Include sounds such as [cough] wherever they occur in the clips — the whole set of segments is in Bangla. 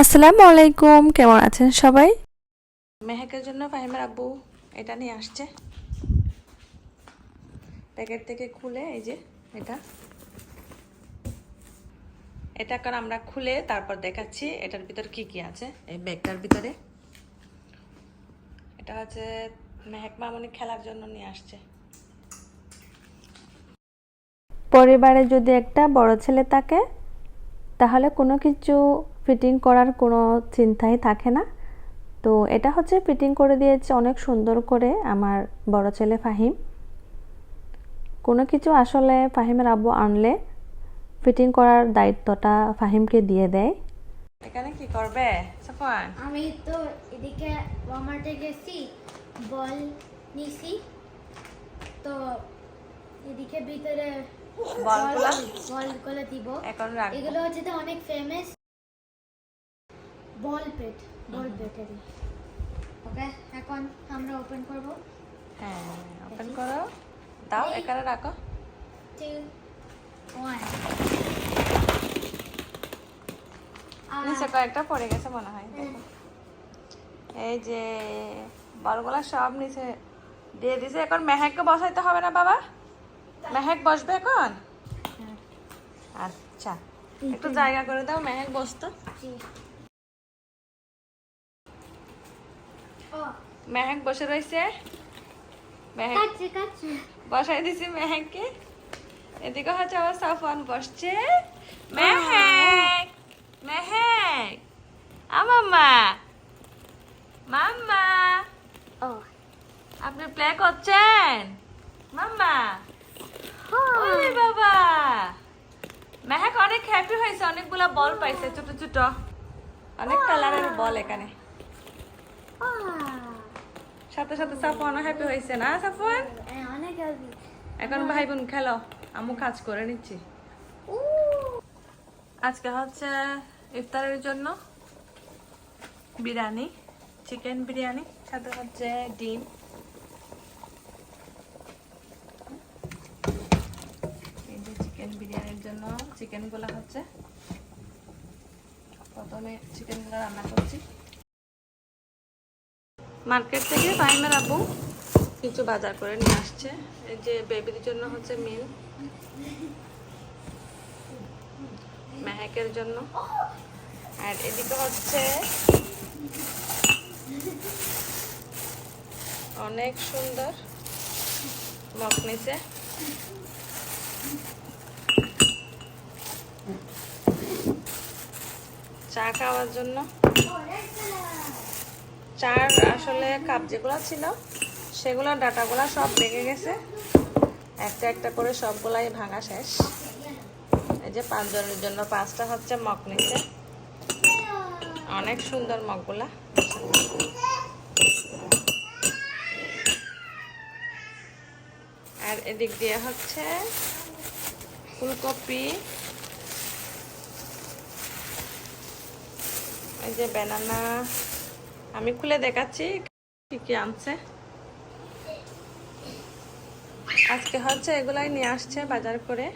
আসসালামু আলাইকুম কেমন আছেন সবাই? মেহেকের জন্য ফাহিমের আব্বু এটা নিয়ে আসছে। প্যাকেট থেকে খুলে এই যে এটা। এটা এখন আমরা খুলে তারপর দেখাচ্ছি এটার ভিতর কি কি আছে এই ব্যাগটার ভিতরে। এটা হচ্ছে মেহেক মামনি খেলার জন্য নিয়ে আসছে। পরিবারে যদি একটা বড় ছেলে থাকে তাহলে কোনো কিছু ফিটিং করার কোনো চিন্তাই থাকে না। তো এটা হচ্ছে ফিটিং করে দিয়েছে অনেক সুন্দর করে আমার বড় ছেলে ফাহিম। কোনো কিছু আসলে ফাহিমের আব্বু আনলে ফিটিং করার দায়িত্বটা ফাহিমকে দিয়ে দেয়। এখানে কি করবে সাফান আমি তো এদিকে ওয়ামার্টে গেছি বল নিছি। তো এদিকে ভিতরে বলগুলা? বলগুলো দিব। এখন এগুলো হচ্ছে তো অনেক ফেমাস বল পেট বল পেটের ওকে এখন আমরা ওপেন করব। হ্যাঁ ওপেন করো। দাও এখানে রাখো। টু ওয়ান নিচে কয়েকটা পড়ে গেছে মনে হয়। দেখো। এই যে বলগুলা সব নিচে দিয়ে দিছে। এখন মেহেককে বসাইতে হবে না বাবা? মেহেক বসবে এখন? আচ্ছা। একটু জায়গা করে দাও মেহেক বসতো ও মেহেক বসে রয়েছে। মেহেক বসাই দিছি মেহেককে। এদিকে হচ্ছে আমার সাফওয়ান বসছে। মেহেক মেহেক। আমাম্মা মাম্মা। ও। আপনি প্লে করছেন? মাম্মা। ওরে বাবা। মেহেক অনেক হ্যাপি হয়েছে অনেকগুলা বল পাইছে ছোট ছোট। অনেক কালারের বল এখানে। সাথে সাথে সাফওয়ানও হ্যাপি হয়েছে না সাফওয়ান? এখন ভাই বোন খেলো আমু কাজ করে নিচ্ছি। আজকে হচ্ছে ইফতারের জন্য বিরিয়ানি চিকেন বিরিয়ানি সাথে হচ্ছে ডিম। চিকেন বিরিয়ানির জন্য চিকেনগুলো হচ্ছে। প্রথমে চিকেনগুলো রান্না করছি। মার্কেট থেকে ফাইমের আপু কিছু বাজার করে নিয়ে আসছে। এই যে বেবির জন্য হচ্ছে মিল। মেহেকের জন্য। আর এদিকে হচ্ছে অনেক সুন্দর মগ নিচে। চা খাওয়ার জন্য। চার আসলে কাপ যেগুলো ছিল, সেগুলো, ডাটাগুলো সব ভেঙে গেছে। একটা একটা করে সবগুলাই ভাঙা শেষ। এই যে পাঁচজনের জন্য পাঁচটা হচ্ছে মগ নিচে অনেক সুন্দর মগগুলা। আর এদিক দিয়ে হচ্ছে ফুলকপি। এই যে ব্যানানা। আমি খুলে দেখাচ্ছি কি কি আনছে। আজকে হচ্ছে এগুলাই নিয়ে আসছে বাজার করে।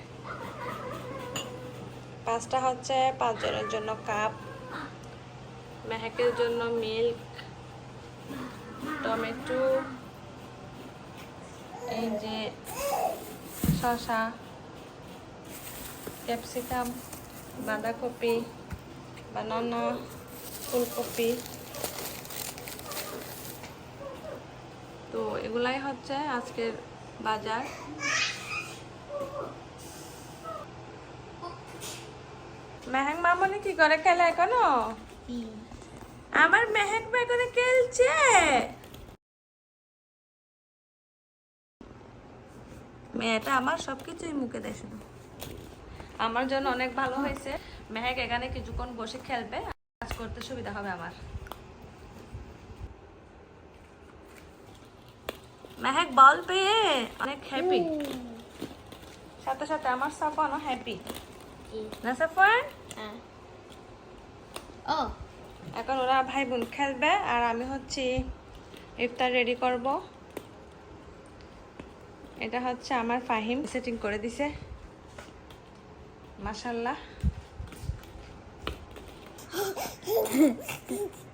পাঁচটা হচ্ছে পাঁচজনের জন্য কাপ, মেহেকের জন্য মিল্ক, টমেটো, এই যে শসা, ক্যাপসিকাম, বাঁধাকপি, বানানা, ফুলকপি। তো এগুলাই হচ্ছে আজকের বাজার। মেহেক মামনি কি করে খেলে এখনও? আমার মেহেক বেগুনে খেলছে। মেয়েটা আমার সবকিছুই মুখে দেয় শুধু। আমার জন্য অনেক ভালো হয়েছে। মেহেক এখানে কিছুক্ষণ বসে খেলবে। কাজ করতে সুবিধা হবে আমার। মেহেক বল পেয়ে অনেক হ্যাপি সাথে সাথে আমার সাফানও হ্যাপি না সাফান? ও। এখন ওরা ভাই বোন খেলবে আর আমি হচ্ছে ইফতার রেডি করব। এটা হচ্ছে আমার ফাহিম সেটিং করে দিছে। মাশাল্লাহ [laughs]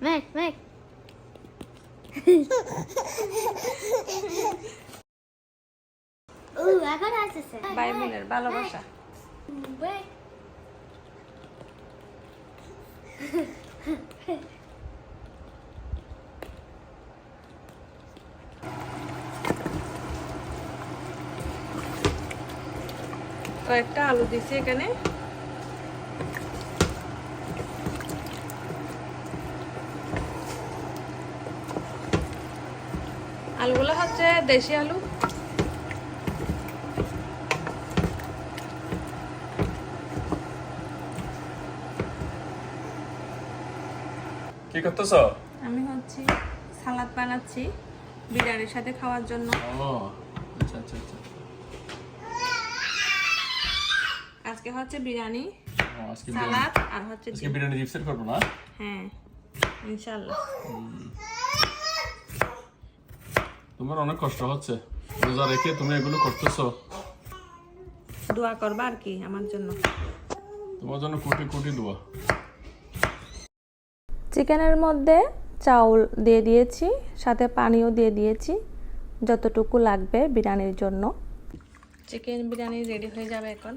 Mac, Mac. Ooh, এখন আসতেছে ভাই বোনের ভালোবাসা Mac. কয়েকটা আলু দিছি এখানে। আলুগুলো হচ্ছে দেশি আলু। কি করতেছ? আমি হচ্ছে সালাদ বানাচ্ছি বিরিয়ানির সাথে খাওয়ার জন্য। ও আচ্ছা আচ্ছা আচ্ছা। আজকে হচ্ছে বিরিয়ানি আজকে সালাদ আর হচ্ছে আজকে বিরিয়ানি জিপসের করব না? হ্যাঁ ইনশাআল্লাহ। তোমার অনেক কষ্ট হচ্ছে। রোজা রেখে তুমি এগুলো করতেছো। দোয়া করবা আর কি আমার জন্য। তোমার জন্য কোটি কোটি দোয়া। চিকেনের মধ্যে চাউল দিয়ে দিয়েছি সাথে পানিও দিয়ে দিয়েছি যতটুকু লাগবে বিরিয়ানির জন্য। চিকেন বিরিয়ানি রেডি হয়ে যাবে এখন।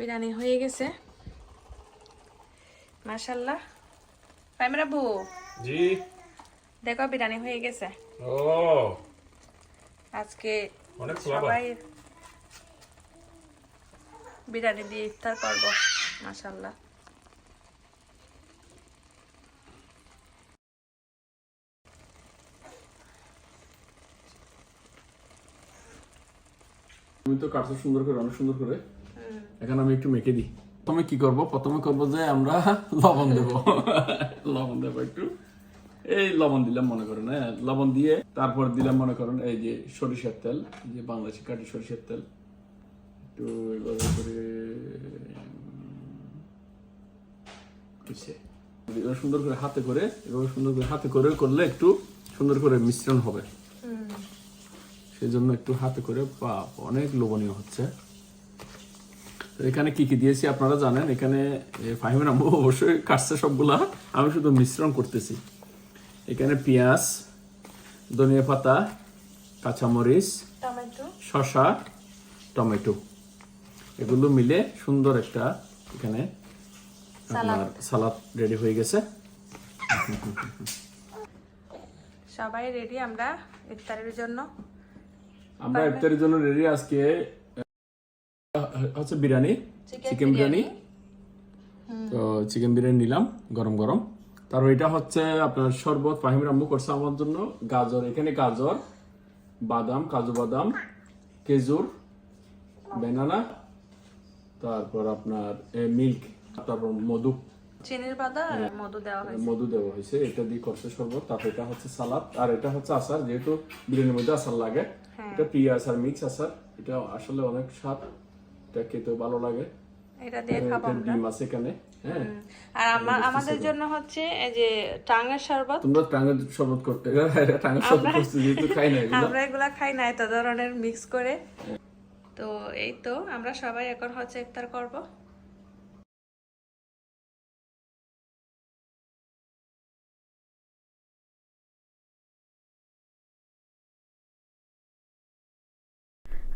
বিরিয়ানি হয়ে গেছে। মাশাল্লাহ প্রাইমারা বউ জি। দেখো বিরিয়ানি হয়ে গেছে। ও। আজকে অনেক সবাই বিরিয়ানি দিয়ে ইফতার করব মাশাল্লাহ তুমি তো কাটছো সুন্দর করে অনেক সুন্দর করে এখন আমি একটু মেখে দিই। প্রথমে কি করব? প্রথমে করব যে আমরা লবণ দেব। লবণ দেবো একটু। এই লবণ দিলাম মনে করেন হ্যাঁ? লবণ দিয়ে তারপর দিলাম মনে করেন এই যে সরিষার তেল যে বাংলাদেশি কাটি সরিষার তেল। একটু এভাবে করে সুন্দর করে হাতে করে এভাবে সুন্দর করে হাতে করে করলে একটু সুন্দর করে মিশ্রণ হবে। সেই জন্য একটু হাতে করে অনেক লোভনীয় হচ্ছে। তো এখানে কি কি দিয়েছি আপনারা জানেন? এখানে ফাহিমের আম্মু অবশ্যই কাটছে সবগুলা। আমি শুধু মিশ্রণ করতেছি। এখানে পেঁয়াজ ধনিয়া পাতা কাঁচামরিচ টমেটো। শসা টমেটো। এগুলো মিলে সুন্দর একটা এখানে আপনার সালাদ রেডি হয়ে গেছে। সবাই রেডি আমরা ইফতারের জন্য? আমরা ইফতারের জন্য রেডি আজকে হচ্ছে বিরিয়ানি চিকেন বিরিয়ানি। তো চিকেন বিরিয়ানি নিলাম গরম গরম। তারপর এটা হচ্ছে আপনার শরবত ফাহিম রাম্মু করছে আমার জন্য। গাজর এখানে গাজর বাদাম কাজু বাদাম খেজুর বেনানা তারপর আপনার মিল্ক তারপর মধু। চিনির আর মধু দেওয়া হয়েছে। মধু দেওয়া হয়েছে এটা দিয়ে করছে শরবত। তারপর এটা হচ্ছে সালাদ আর এটা হচ্ছে আচার যেহেতু বিরিয়ানির মধ্যে আচার লাগে। এটা পিঁয়াজ আর মিক্স আচার। এটা আসলে অনেক স্বাদ। এটা খেতে ভালো লাগে। এটা দিয়ে খাব আমরা। ডিম আছে এখানে হ্যাঁ। আর আমার আমাদের জন্য হচ্ছে এই যে টাঙ্গের শরবত। তোমরা টাঙ্গের শরবত করতে টাঙ্গের শরবত করতে যেহেতু খাই না আমরা এগুলা খাই না এত ধরনের মিক্স করে। তো এই তো আমরা সবাই এখন হচ্ছে ইফতার করব।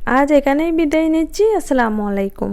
আজ এখানেই বিদায় নিচ্ছি। আসসালামু আলাইকুম।